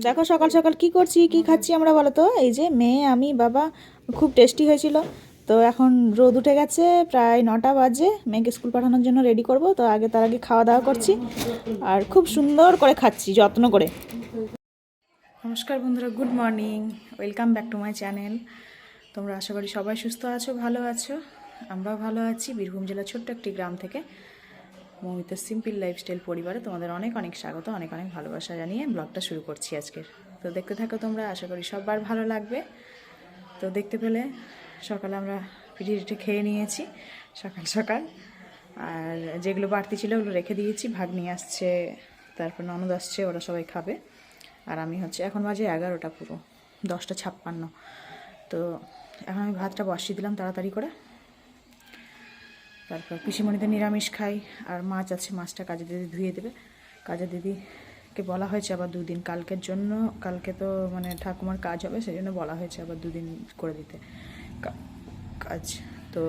দেখো সকাল সকাল কি করছি কি খাচ্ছি আমরা বলো তো? এই যে মেয়ে আমি বাবা খুব টেস্টি হয়েছিল। তো এখন রোদ উঠে গেছে প্রায় নটা বাজে। মেয়েকে স্কুল পাঠানোর জন্য রেডি করব। তো আগে তার আগে খাওয়া দাওয়া করছি। আর খুব সুন্দর করে খাচ্ছি যত্ন করে। নমস্কার বন্ধুরা good morning welcome back to my channel তোমরা আশা করি সবাই সুস্থ আছো ভালো আছো। আমরাও ভালো আছি। বীরভূম জেলার ছোট্ট একটি গ্রাম থেকে মৌমিতার সিম্পল লাইফস্টাইল পরিবারে তোমাদের অনেক অনেক স্বাগত, অনেক অনেক ভালোবাসা জানিয়ে ব্লগটা শুরু করছি আজকের। তো দেখতে থাকো তোমরা, আশা করি সববার ভালো লাগবে। তো দেখতে পেলে সকালে আমরা পিঠে খেয়ে নিয়েছি, সকাল সকাল। আর যেগুলো বাড়তি ছিল ওগুলো রেখে দিয়েছি ভাগ নিয়ে আসছে, তারপর ননদ আসছে, ওরা সবাই খাবে। আর আমি হচ্ছে, এখন বাজে এগারোটা পুরো, দশটা ছাপ্পান্ন। তো এখন আমি ভাতটা বসিয়ে দিলাম তাড়াতাড়ি করে। তারপর পিসিমণিতে নিরামিষ খাই, আর মাছ আছে, মাছটা কাজে দিদি ধুয়ে দেবে। কাজে দিদিকে বলা হয়েছে আবার দুদিন, কালকের জন্য, কালকে তো মানে ঠাকুমার কাজ হবে, সেই জন্য বলা হয়েছে আবার দুদিন করে দিতে। কাজ, তো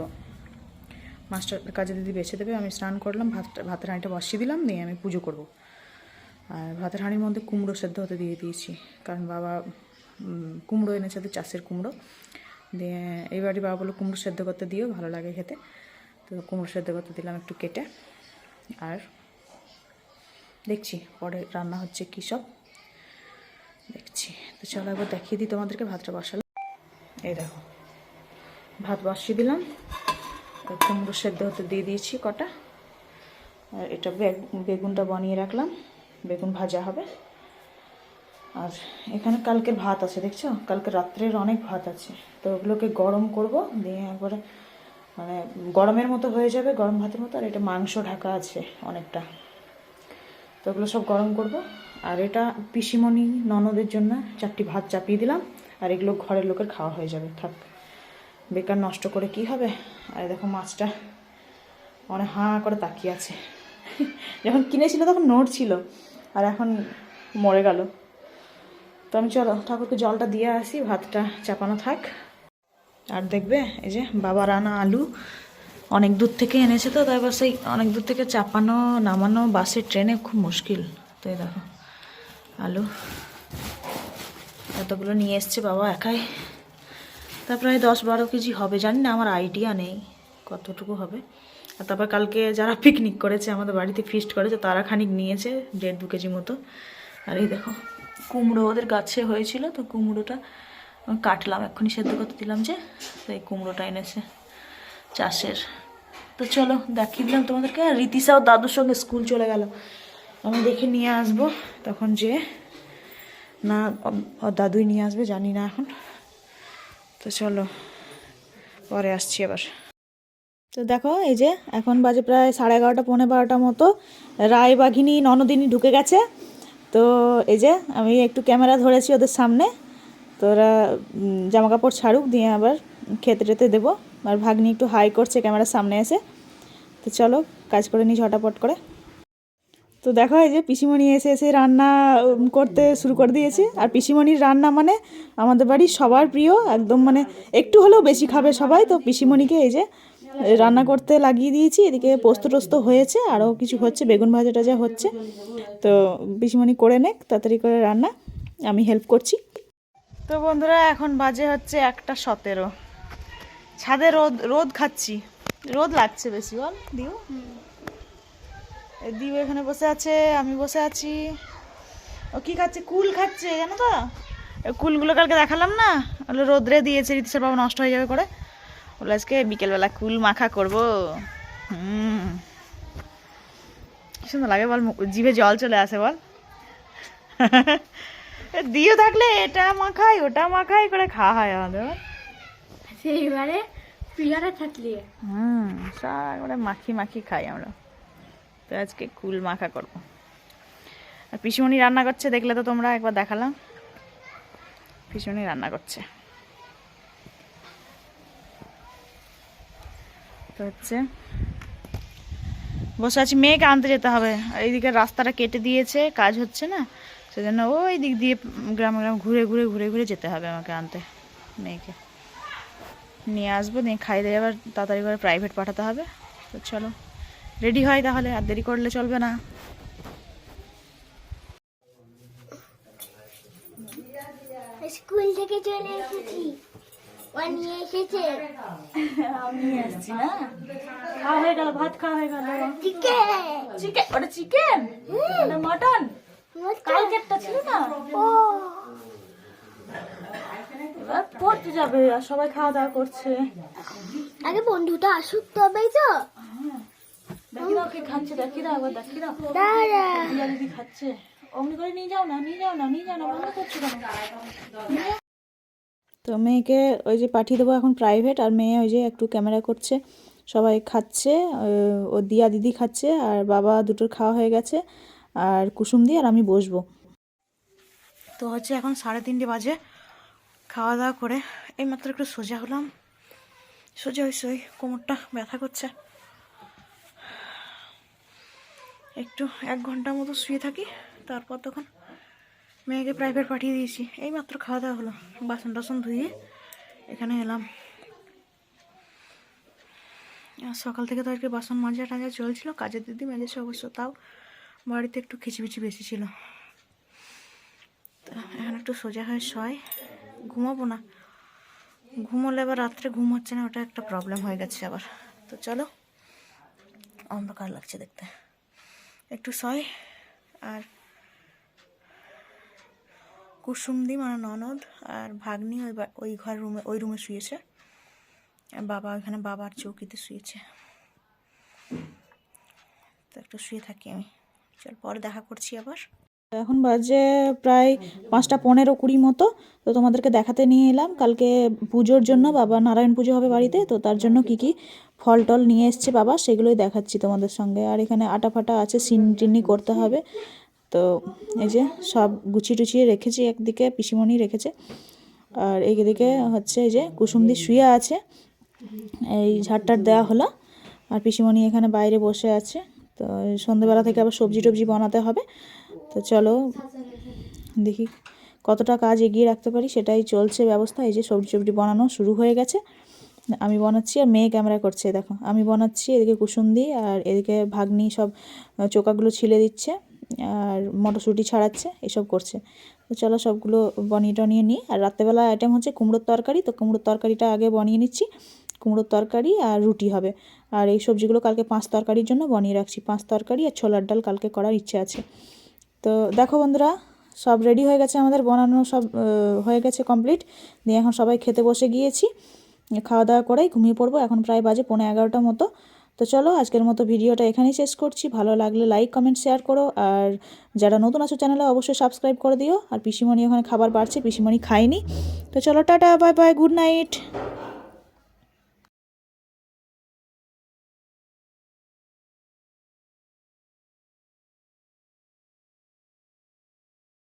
মাছটা কাজে দিদি বেছে দেবে। আমি স্নান করলাম ভাতটা ভাতের হাঁড়িটা বসিয়ে দিলাম দিয়ে আমি পুজো করব। আর ভাতের হাঁড়ির মধ্যে কুমড়ো সেদ্ধ হতে দিয়ে দিয়েছি, কারণ বাবা কুমড়ো এনেছে তো চাষের কুমড়ো। দিয়ে এইবারই বাবা বলল, কুমড়ো সেদ্ধ করতে দিও, ভালো লাগে খেতে। তো কুমড়ো সেদ্ধ করতে দিলাম একটু কেটে। আর দেখছি পরে রান্না হচ্ছে কী সব। দেখছি। তো চলো একবার দেখিয়ে দিই তোমাদেরকে ভাতটা বসালাম। এই দেখো, ভাত বসিয়ে দিলাম। কুমড়ো সেদ্ধ হতে দিয়ে দিয়েছি কটা। আর এটা বেগ- বেগুনটা বানিয়ে রাখলাম। বেগুন ভাজা হবে। আর এখানে কালকের ভাত আছে, দেখছ? কালকে রাত্রের অনেক ভাত আছে। তো ওগুলোকে গরম করব, দিয়ে একবারে মানে গরমের মতো হয়ে যাবে, গরম ভাতের মতো, আর এটা মাংস ঢাকা আছে অনেকটা। তো ওগুলো সব গরম করব। আর এটা পিসিমণি ননদের জন্য চারটি ভাত চাপিয়ে দিলাম, আর এগুলো ঘরের লোকের খাওয়া হয়ে যাবে। থাক, বেকার নষ্ট করে কি হবে? আর দেখো মাছটা অনেক হাঁ করে তাকিয়ে আছে। যখন কিনেছিল তখন নোট ছিল, আর এখন মরে গেল। তো আমি চলো ঠাকুরকে জলটা দিয়ে আসি, ভাতটা চাপানো থাক। আর দেখবে, এই যে বাবা রানা আলু অনেক দূর থেকে এনেছে তো, তাই সেই অনেক দূর থেকে চাপানো, নামানো বাসে, ট্রেনে খুব মুশকিল। তো এই দেখো, আলু এতগুলো নিয়ে এসছে বাবা একাই। তা প্রায় দশ বারো কেজি হবে, জানি না, আমার আইডিয়া নেই কতটুকু হবে। আর তারপর কালকে যারা পিকনিক করেছে, আমাদের বাড়িতে ফিস্ট করেছে, তারা খানিক নিয়েছে, দেড় দু কেজি মতো। আর এই দেখো, কুমড়ো ওদের গাছে হয়েছিল, তো কুমড়োটা কাটলাম, এক্ষুনি সেদ্ধ করতে দিলাম যে, তো এই কুমড়োটা এনেছে চাষের। তো চলো, দেখিয়ে দিলাম তোমাদেরকে। আর রীতিশাও দাদুর সঙ্গে স্কুল চলে গেল। আমি দেখে নিয়ে আসব তখন যে, না দাদুই নিয়ে আসবে, জানি না এখন। তো চলো, পরে আসছি আবার। তো দেখো, এই যে এখন বাজে প্রায় সাড়ে এগারোটা, পৌনে বারোটা মতো। রায়, বাঘিনী, ননদিনী ঢুকে গেছে। তো এই যে আমি একটু ক্যামেরা ধরেছি ওদের সামনে। তো ওরা উম, জামা কাপড় ছাড়ুক দিয়ে আবার খেতে টেতে দেবো। আর ভাগ্নি একটু হাই করছে ক্যামেরার সামনে এসে। তো চলো কাজ করে নিই ঝটাপট করে। তো দেখা হয় যে পিসিমণি এসে এসে রান্না করতে শুরু করে দিয়েছে। আর পিসিমণির রান্না মানে আমাদের বাড়ির সবার প্রিয় একদম মানে একটু হলেও বেশি খাবে সবাই। তো পিসিমণিকে এই যে রান্না করতে লাগিয়ে দিয়েছি। এদিকে পোস্ত টোস্ত হয়েছে আরও কিছু হচ্ছে বেগুন ভাজা টাজা হচ্ছে। তো পিসিমণি করে নেক তাড়াতাড়ি করে রান্না। আমি হেল্প করছি। তো বন্ধুরা, এখন বাজে হচ্ছে একটা সতেরো। ছাদে রোদ রোদ খাচ্ছি। রোদ লাগছে বেশি, বল এ দিও এখানে বসে আছে, আমি বসে আছি। ও কি খাচ্ছে? কুল খাচ্ছে, জানো তো? কুলগুলো কালকে দেখালাম না? ওগুলো রোদ্রে দিয়েছে রীতিশের বাবা নষ্ট হয়ে যাবে করে। বলে আজকে বিকেলবেলা কুল মাখা করব। হুম। সুন্দর লাগে বল জিভে জল চলে আসে বল। দিও থাকলে এটা মাখাই ওটা মাখাই করে খাওয়া হয় আমাদের। সেইবারে পিয়ারা থাকলে। হুম করে মাখি মাখি খাই আমরা। তো আজকে কুল মাখা করব। আর পিসুমণি রান্না করছে দেখলে তো তোমরা একবার দেখালাম। পিসুমণি রান্না করছে। তো হচ্ছে বসে আছি মেয়েকে আনতে যেতে হবে। এইদিকে রাস্তাটা কেটে দিয়েছে কাজ হচ্ছে না। সেজন্য ওই দিক দিয়ে গ্রামে গ্রাম ঘুরে ঘুরে ঘুরে ঘুরে যেতে হবে আমাকে আনতে মেয়েকে। নিয়ে আসব নিয়ে খাই দিয়ে আবার তাড়াতাড়ি করে প্রাইভেট পাঠাতে হবে। তো চলো রেডি হয় তাহলে আর দেরি করলে চলবে না। স্কুল থেকে চলে এসেছি। ও নিয়ে এসেছে। আমি আসছি না। খাওয়া হয়ে গেল ভাত খাওয়া হয়ে গেল। চিকেন চিকেন ওটা চিকেন মটন কালকেরটা ছিল না? ও। এবার পড়তে যাবে আর সবাই খাওয়া দাওয়া করছে। আগে বন্ধুটা আসুক তবেই তো। দেখি দাও কে খাচ্ছে দেখি দাও একবার দেখি দাও। দিয়া দিদি খাচ্ছে। অমনি করে নিয়ে যাও না নিয়ে যাও না নিয়ে যাও না বন্ধ করছ কেন? তো মেয়েকে ওই যে পাঠিয়ে দেবো এখন প্রাইভেট আর মেয়ে ওই যে একটু ক্যামেরা করছে। সবাই খাচ্ছে ও দিয়া দিদি খাচ্ছে আর বাবা দুটোর খাওয়া হয়ে গেছে। আর কুসুম দিয়ে আর আমি বসবো। তো হচ্ছে এখন সাড়ে তিনটে বাজে। খাওয়া দাওয়া করে এই মাত্র একটু সোজা হলাম। সোজা হয়েছে ওই কোমরটা ব্যথা করছে। একটু এক ঘণ্টার মতো শুয়ে থাকি, তারপর তখন মেয়েকে প্রাইভেট পাঠিয়ে দিয়েছি। এই মাত্র খাওয়া দাওয়া হলো। বাসন টাসন ধুয়ে এখানে এলাম। সকাল থেকে তো আর কি বাসন মাজা টাজা চলছিল, কাজের দিদি মেজেছে অবশ্য, তাও বাড়িতে একটু খিচিবিচি বেশি ছিল। এখন একটু সোজা হয়ে শয়। ঘুমাবো না। ঘুমোলে আবার রাত্রে ঘুম হচ্ছে না, ওটা একটা প্রবলেম হয়ে গেছে আবার। তো চলো, অন্ধকার লাগছে দেখতে। একটু শয়। আর কুসুমদি মানে ননদ আর ভাগ্নি ওই ওই ঘর রুমে ওই রুমে শুয়েছে। আর বাবা ওইখানে বাবার চৌকিতে শুয়েছে। তো একটু শুয়ে থাকি আমি। চল, পরে দেখা করছি আবার। এখন বাজে প্রায় পাঁচটা পনেরো কুড়ি মতো। তো তোমাদেরকে দেখাতে নিয়ে এলাম। কালকে পুজোর জন্য বাবা নারায়ণ পুজো হবে বাড়িতে, তো তার জন্য কি কি ফল টল নিয়ে এসছে বাবা, সেগুলোই দেখাচ্ছি তোমাদের সঙ্গে। আর এখানে আটা ফাটা আছে, সিন টিনি করতে হবে। তো এই যে সব গুছিয়ে টুছিয়ে রেখেছি, একদিকে পিসিমণি রেখেছে। আর এইদিকে হচ্ছে এই যে কুসুমদি শুয়ে আছে। এই ঝাড়টার দেওয়া হলো। আর পিসিমণি এখানে বাইরে বসে আছে। তো এই সন্ধ্যেবেলা থেকে আবার সবজি টবজি বানাতে হবে। তো চলো দেখি কতটা কাজ এগিয়ে রাখতে পারি, সেটাই চলছে ব্যবস্থা। এই যে সবজি টবজি বানানো শুরু হয়ে গেছে। আমি বানাচ্ছি আর মেয়ে ক্যামেরা করছে, দেখো। আমি বানাচ্ছি এদিকে কুসুমদি আর এদিকে ভাগ্নি সব চোকাগুলো ছিলে দিচ্ছে আর মটরশুঁটি ছাড়াচ্ছে, এসব করছে। তো চলো সবগুলো বনিয়ে টনিয়ে নিই। আর রাত্রেবেলা আইটেম হচ্ছে কুমড়োর তরকারি, তো কুমড়োর তরকারিটা আগে বানিয়ে নিচ্ছি। কুমড়োর তরকারি আর রুটি হবে। আর এই সবজিগুলো কালকে পাঁচ তরকারির জন্য বানিয়ে রাখছি। পাঁচ তরকারি আর ছোলার ডাল কালকে করার ইচ্ছে আছে। তো দেখো বন্ধুরা, সব রেডি হয়ে গেছে আমাদের, বানানো সব হয়ে গেছে কমপ্লিট দিয়ে এখন সবাই খেতে বসে গিয়েছি। খাওয়া দাওয়া করেই ঘুমিয়ে পড়ব। এখন প্রায় বাজে পৌনে এগারোটার মতো। তো চলো, আজকের মতো ভিডিওটা এখানেই শেষ করছি। ভালো লাগলে লাইক কমেন্ট শেয়ার করো। আর যারা নতুন আছো চ্যানেলে অবশ্যই সাবস্ক্রাইব করে দিও। আর পিসিমণি ওখানে খাবার বাড়ছে, পিসিমণি খায়নি। তো চলো, tata bye bye good night